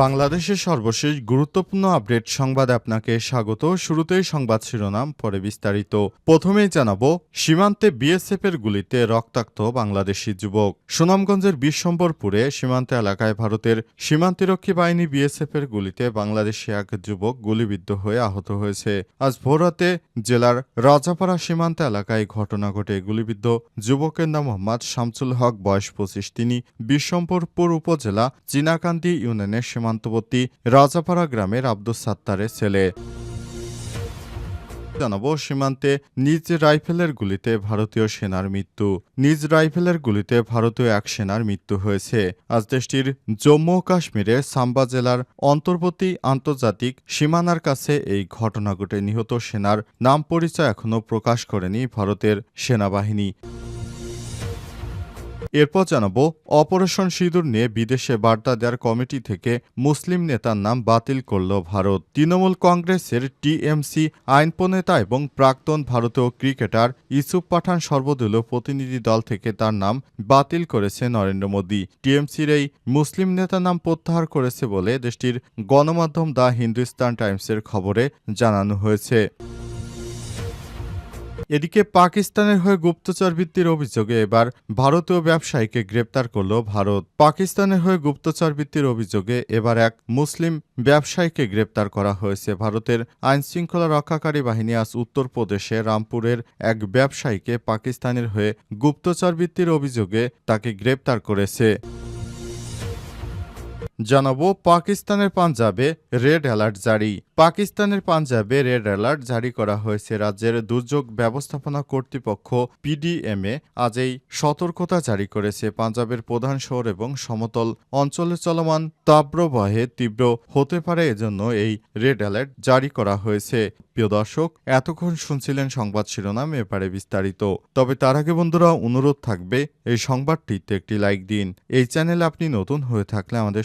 বাংলাদেশের সর্বশেষ গুরুত্বপূর্ণ আপডেট সংবাদ আপনাকে স্বাগত। শুরুতেই সংবাদ শিরোনাম, পরে বিস্তারিত। প্রথমেই জানাব, সীমান্তে বিএসএফ এর গুলিতে রক্তাক্ত বাংলাদেশি যুবক। সুনামগঞ্জের বিশ্বম্বরপুরে সীমান্ত এলাকায় ভারতের সীমান্তিরক্ষী বাহিনী বিএসএফ এর গুলিতে বাংলাদেশি এক যুবক গুলিবিদ্ধ হয়ে আহত হয়েছে। আজ ভোররাতে জেলার রাজাপাড়া সীমান্ত এলাকায় ঘটনা ঘটে। গুলিবিদ্ধ যুবকের নাম মোহাম্মদ শামসুল হক, বয়স পঁচিশ। তিনি বিশ্বম্বরপুর উপজেলা চিনাকান্দি ইউনিয়নের সীমান্তবর্তী রাজাপাড়া গ্রামের আব্দুস সাত্তারের ছেলে। জানাব, সীমান্তে নিজ রাইফেলের গুলিতে ভারতীয় সেনার মৃত্যু। নিজ রাইফেলের গুলিতে ভারতীয় এক সেনার মৃত্যু হয়েছে। আজ দেশটির জম্মু ও কাশ্মীরের সাম্বা জেলার অন্তর্বর্তী আন্তর্জাতিক সীমানার কাছে এই ঘটনা ঘটে। নিহত সেনার নাম পরিচয় এখনও প্রকাশ করেনি ভারতের সেনাবাহিনী। এরপর জানাব, অপারেশন সিঁদুর নিয়ে বিদেশে বার্তা দেওয়ার কমিটি থেকে মুসলিম নেতার নাম বাতিল করল ভারত। তৃণমূল কংগ্রেসের টিএমসি আইন প্রণেতা এবং প্রাক্তন ভারতীয় ক্রিকেটার ইসুফ পাঠান সর্বদলীয় প্রতিনিধি দল থেকে তার নাম বাতিল করেছে নরেন্দ্র মোদী। টিএমসির এই মুসলিম নেতার নাম প্রত্যাহার করেছে বলে দেশটির গণমাধ্যম দ্য হিন্দুস্তান টাইমসের খবরে জানানো হয়েছে। এদিকে পাকিস্তানের হয়ে গুপ্তচর ভিত্তির অভিযোগে এবার ভারতীয় ব্যবসায়ীকে গ্রেপ্তার করল ভারত। পাকিস্তানের হয়ে গুপ্তচর ভিত্তির অভিযোগে এবার এক মুসলিম ব্যবসায়ীকে গ্রেপ্তার করা হয়েছে। ভারতের আইনশৃঙ্খলা রক্ষাকারী বাহিনী আজ উত্তরপ্রদেশে রামপুরের এক ব্যবসায়ীকে পাকিস্তানের হয়ে গুপ্তচর ভিত্তির অভিযোগে তাকে গ্রেপ্তার করেছে। জানাব পাকিস্তানের পাঞ্জাবে রেড অ্যালার্ট জারি। পাকিস্তানের পাঞ্জাবে রেড অ্যালার্ট জারি করা হয়েছে রাজ্যের দুর্যোগ ব্যবস্থাপনা কর্তৃপক্ষ পিডিএমএ আজ এই সতর্কতা জারি করেছে পাঞ্জাবের প্রধান শহর এবং সমতল অঞ্চলে চলমান তাব্রবাহে তীব্র হতে পারে এজন্য এই রেড অ্যালার্ট জারি করা হয়েছে। প্রিয় দর্শক, এতক্ষণ শুনছিলেন সংবাদ শিরোনাম, এবারে বিস্তারিত। তবে তার আগে বন্ধুরা, অনুরোধ থাকবে এই সংবাদটিতে একটি লাইক দিন। এই চ্যানেলে আপনি নতুন হয়ে থাকলে আমাদের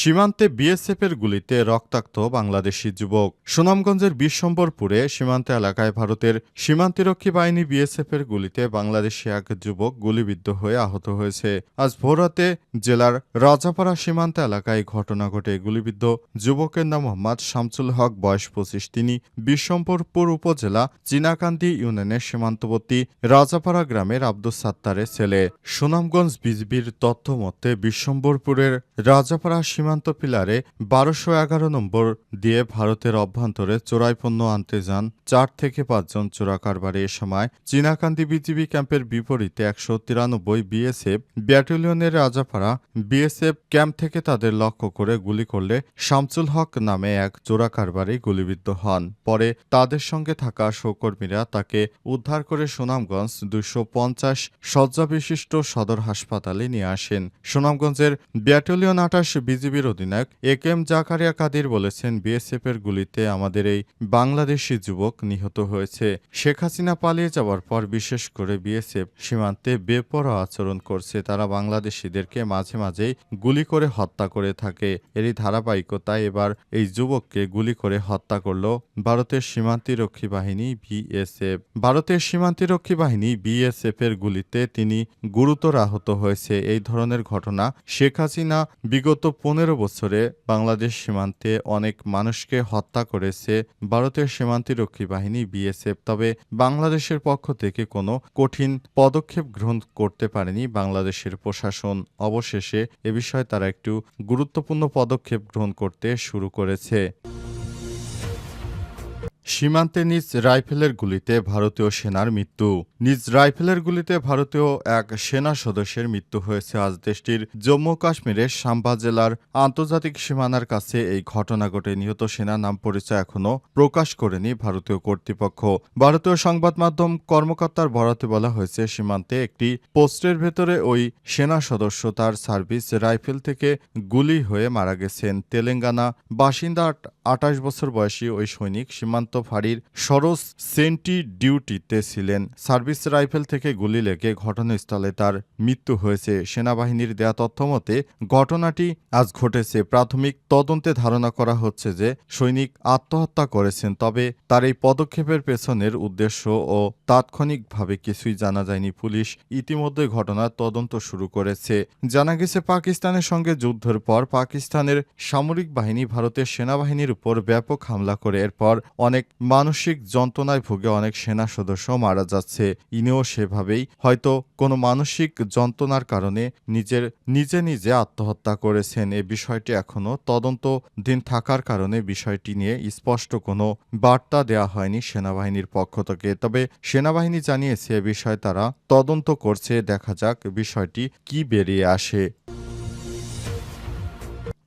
সীমান্তে বিএসএফের গুলিতে রক্তাক্ত বাংলাদেশি যুবক। সুনামগঞ্জের বিশ্বম্বরপুরে সীমান্ত এলাকায় ভারতের সীমান্তিরক্ষী বাহিনী বিএসএফের গুলিতে বাংলাদেশি এক যুবক গুলিবিদ্ধ হয়ে আহত হয়েছে। আজ ভোররাতে জেলার রাজাপাড়া সীমান্ত এলাকায় ঘটনা ঘটে। গুলিবিদ্ধ যুবকের নাম মোহাম্মদ শামসুল হক, বয়স পঁচিশ। তিনি বিশ্বম্বরপুর উপজেলা চিনাকান্দি ইউনিয়নের সীমান্তবর্তী রাজাপাড়া গ্রামের আব্দুস সাত্তারের ছেলে। সুনামগঞ্জ বিজিবির তথ্য মতে বিশ্বম্বরপুরের রাজাপাড়া সীমান্ত পিলারে বারোশো এগারো নম্বর দিয়ে ভারতের অভ্যন্তরে চোরাই পণ্য আনতে যান চার থেকে পাঁচজন চোরা কারবারি এ সময় চীনাকান্দি বিজিবি ক্যাম্পের বিপরীতে একশো তিরানব্বই বিএসএফ ব্যাটালিয়নের রাজাপাড়া বিএসএফ ক্যাম্প থেকে তাদের লক্ষ্য করে গুলি করলে শামসুল হক নামে এক চোরা কারবারি গুলিবিদ্ধ হন। পরে তাদের সঙ্গে থাকা সহকর্মীরা তাকে উদ্ধার করে সুনামগঞ্জ দুশো পঞ্চাশ শয্যা বিশিষ্ট সদর হাসপাতালে নিয়ে আসেন। সুনামগঞ্জের ব্যাটালিয়ন আটাশ বিজিবির অধিনায়ক A K M Zakaria Kadir বলেছেন বিএসএফ এর গুলিতে আমাদের এই বাংলাদেশি যুবক নিহত হয়েছে। শেখ হাসিনা পালিয়ে যাওয়ার পর বিশেষ করে বিএসএফ সীমান্তে বেপরোয়া আচরণ করছে। তারা বাংলাদেশিদেরকে মাঝে মাঝেই গুলি করে হত্যা করে থাকে। এরই ধারাবাহিকতায় এবার এই যুবককে গুলি করে হত্যা করল ভারতের সীমান্তিরক্ষী বাহিনী বিএসএফ। ভারতের সীমান্তিরক্ষী বাহিনী বিএসএফ এর গুলিতে তিনি গুরুতর আহত হয়েছে। এই ধরনের ঘটনা শেখ হাসিনা বিগত পনেরো বছরে বাংলাদেশ সীমান্তে অনেক মানুষকে হত্যা করেছে ভারতের সীমান্তিরক্ষী বাহিনী, বিএসএফ। তবে বাংলাদেশের পক্ষ থেকে কোনো কঠিন পদক্ষেপ গ্রহণ করতে পারেনি বাংলাদেশের প্রশাসন। অবশেষে এ বিষয়ে তারা একটু গুরুত্বপূর্ণ পদক্ষেপ গ্রহণ করতে শুরু করেছে। সীমান্তে নিজ রাইফেলের গুলিতে ভারতীয় সেনার মৃত্যু। নিজ রাইফেলের গুলিতে ভারতীয় এক সেনা সদস্যের মৃত্যু হয়েছে আজ দেশটির জম্মু কাশ্মীরের সাম্বা জেলার আন্তর্জাতিক সীমানার কাছে। এই ঘটনা ঘটে নিহত সেনার নাম পরিচয় এখনও প্রকাশ করেনি ভারতীয় কর্তৃপক্ষ। ভারতীয় সংবাদ মাধ্যম কর্মকর্তার বরাতে বলা হয়েছে, সীমান্তে একটি পোস্টের ভেতরে ওই সেনা সদস্য তার সার্ভিস রাইফেল থেকে গুলি হয়ে মারা গেছেন। তেলেঙ্গানা বাসিন্দা আঠাশ বছর বয়সী ওই সৈনিক সীমান্ত ফাঁড়ির সরস সেন্টি ডিউটিতে ছিলেন। সার্ভিস রাইফেল থেকে গুলি লেগে ঘটনাস্থলে তার মৃত্যু হয়েছে। সেনাবাহিনীর দেয়া তথ্য মতে, ঘটনাটি আজ ঘটেছে। প্রাথমিক তদন্তে ধারণা করা হচ্ছে যে সৈনিক আত্মহত্যা করেছেন, তবে তার এই পদক্ষেপের পেছনের উদ্দেশ্য ও তাৎক্ষণিকভাবে কিছুই জানা যায়নি। পুলিশ ইতিমধ্যে ঘটনার তদন্ত শুরু করেছে। জানা গেছে, পাকিস্তানের সঙ্গে যুদ্ধের পর পাকিস্তানের সামরিক বাহিনী ভারতের সেনাবাহিনীর উপর ব্যাপক হামলা করে এরপর অনেক মানসিক যন্ত্রণায় ভুগে অনেক সেনা সদস্য মারা যাচ্ছে। ইনিও সেভাবেই হয়তো কোনো মানসিক যন্ত্রণার কারণে নিজের নিজে নিজে আত্মহত্যা করেছেন। এ বিষয়টি এখনও তদন্ত দিন থাকার কারণে বিষয়টি নিয়ে স্পষ্ট কোনো বার্তা দেওয়া হয়নি সেনাবাহিনীর পক্ষ থেকে। তবে সেনাবাহিনী জানিয়েছে, এ বিষয়ে তারা তদন্ত করছে। দেখা যাক বিষয়টি কি বেরিয়ে আসে।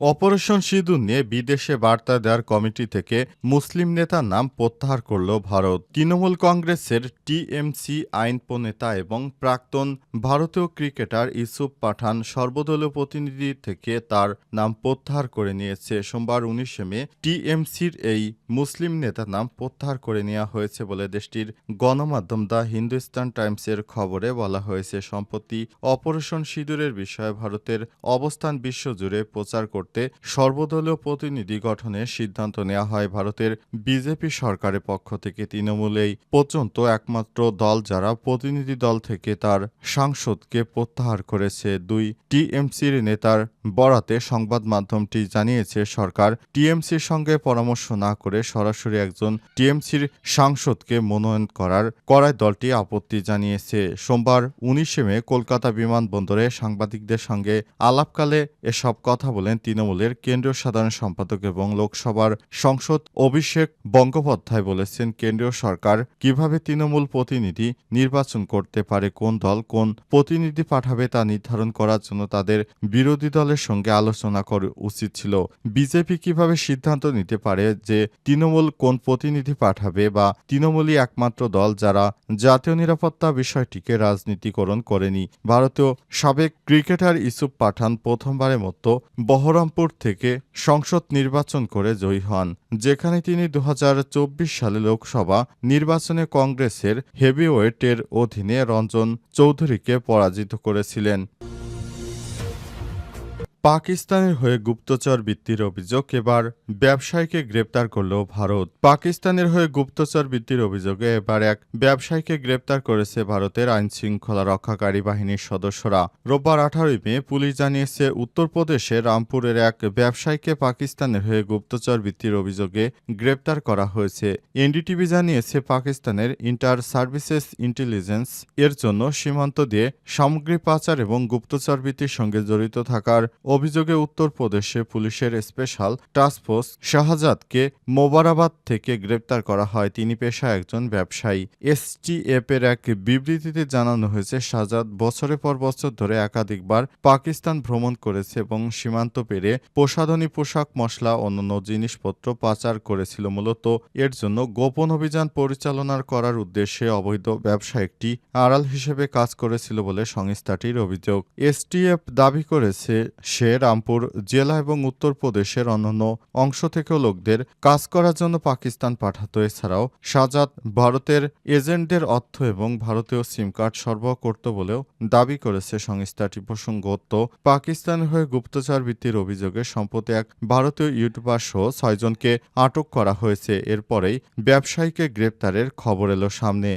অপারেশন সিঁদুর নিয়ে বিদেশে বার্তা দেওয়ার কমিটি থেকে মুসলিম নেতার নাম প্রত্যাহার করল ভারত। তৃণমূল কংগ্রেসের টিএমসি আইন প্রণেতা এবং প্রাক্তন ভারতীয় ক্রিকেটার ইউসুফ পাঠান সর্বদলীয় প্রতিনিধি থেকে তার নাম প্রত্যাহার করে নিয়েছে। সোমবার উনিশে মে টিএমসির এই মুসলিম নেতার নাম প্রত্যাহার করে নেওয়া হয়েছে বলে দেশটির গণমাধ্যম দ্য হিন্দুস্তান টাইমসের খবরে বলা হয়েছে। সম্প্রতি অপারেশন সিঁদুরের বিষয়ে ভারতের অবস্থান বিশ্বজুড়ে প্রচার করতে সর্বদলীয় প্রতিনিধি গঠনের সিদ্ধান্ত নেওয়া হয় ভারতের বিজেপি সরকারের পক্ষ থেকে। তৃণমূল এই পর্যন্ত একমাত্র দল যারা প্রতিনিধি দল থেকে তার সাংসদকে প্রত্যাহার করেছে। দুই টিএমসির নেতার বরাতে সংবাদ মাধ্যমটি জানিয়েছে, সরকার টিএমসির সঙ্গে পরামর্শ না করে সরাসরি একজন টিএমসির সাংসদকে মনোনয়ন করার করায় দলটি আপত্তি জানিয়েছে। সোমবার উনিশে মে কলকাতা বিমানবন্দরে সাংবাদিকদের সঙ্গে আলাপকালে এসব কথা বলেন তৃণমূলের কেন্দ্রীয় সাধারণ সম্পাদক এবং লোকসভার সংসদ অভিষেক বন্দ্যোপাধ্যায় বলেছেন, কেন্দ্রীয় সরকার কীভাবে তৃণমূল প্রতিনিধি নির্বাচন করতে পারে, কোন দল কোন প্রতিনিধি পাঠাবে তা নির্ধারণ করার জন্য তাদের বিরোধী দলের সঙ্গে আলোচনা করা উচিত ছিল। বিজেপি কীভাবে সিদ্ধান্ত নিতে পারে যে তৃণমূল কোন প্রতিনিধি পাঠাবে বা তৃণমূলই একমাত্র দল যারা জাতীয় নিরাপত্তা বিষয়টিকে রাজনীতিকরণ করেনি? ভারতীয় সাবেক ক্রিকেটার ইসুফ পাঠান প্রথমবারের মতো বহরমপুর থেকে সংসদ নির্বাচন করে জয়ী হন, যেখানে তিনি দু হাজার চব্বিশ সালে লোকসভা নির্বাচনে কংগ্রেসের হেভিওয়েটের অধীনে রঞ্জন চৌধুরীকে পরাজিত করেছিলেন। পাকিস্তানের হয়ে গুপ্তচর বৃত্তির অভিযোগ এবার ব্যবসায়ীকে গ্রেপ্তার করল ভারত। পাকিস্তানের হয়ে গুপ্তচর বৃত্তির অভিযোগে এবার এক ব্যবসায়ীকে গ্রেপ্তার করেছে ভারতের আইন শৃঙ্খলা রক্ষাকারী বাহিনীর সদস্যরা। রোববার আঠারোই মে পুলিশ জানিয়েছে উত্তরপ্রদেশের রামপুরের এক ব্যবসায়ীকে পাকিস্তানের হয়ে গুপ্তচর বৃত্তির অভিযোগে গ্রেপ্তার করা হয়েছে। এনডিটিভি জানিয়েছে, পাকিস্তানের ইন্টার সার্ভিসেস ইন্টেলিজেন্স এর জন্য সীমান্ত দিয়ে সামগ্রী পাচার এবং গুপ্তচর বৃত্তির সঙ্গে জড়িত থাকার অভিযোগে উত্তরপ্রদেশে পুলিশের স্পেশাল টাস্কফোর্স শাহজাদকে মোবারাবাদ থেকে গ্রেপ্তার করা হয়। তিনি পেশায় একজন ব্যবসায়ী। এসটিএফ এর এক বিবৃতিতে জানানো হয়েছে, শাহজাদ বছরের পর বছর ধরে একাধিকবার পাকিস্তান ভ্রমণ করেছে এবং সীমান্ত পেরে প্রসাধনী পোশাক, মশলা, অন্যান্য জিনিসপত্র পাচার করেছিল। মূলত এর জন্য গোপন অভিযান পরিচালনার করার উদ্দেশ্যে অবৈধ ব্যবসা একটি আড়াল হিসেবে কাজ করেছিল বলে সংস্থাটির অভিযোগ। এসটিএফ দাবি করেছে সে রামপুর জেলা এবং উত্তরপ্রদেশের অন্যান্য অংশ থেকেও লোকদের কাজ করার জন্য পাকিস্তান পাঠাতো। এছাড়াও সাজাদ ভারতের এজেন্টদের অর্থ এবং ভারতীয় সিম কার্ড সরবরাহ করত বলেও দাবি করেছে সংস্থাটি। প্রসঙ্গত পাকিস্তানের হয়ে গুপ্তচর বৃত্তির অভিযোগে সম্প্রতি এক ভারতীয় ইউটিউবার সহ ছয়জনকে আটক করা হয়েছে। এরপরেই ব্যবসায়ীকে গ্রেপ্তারের খবর এলো সামনে।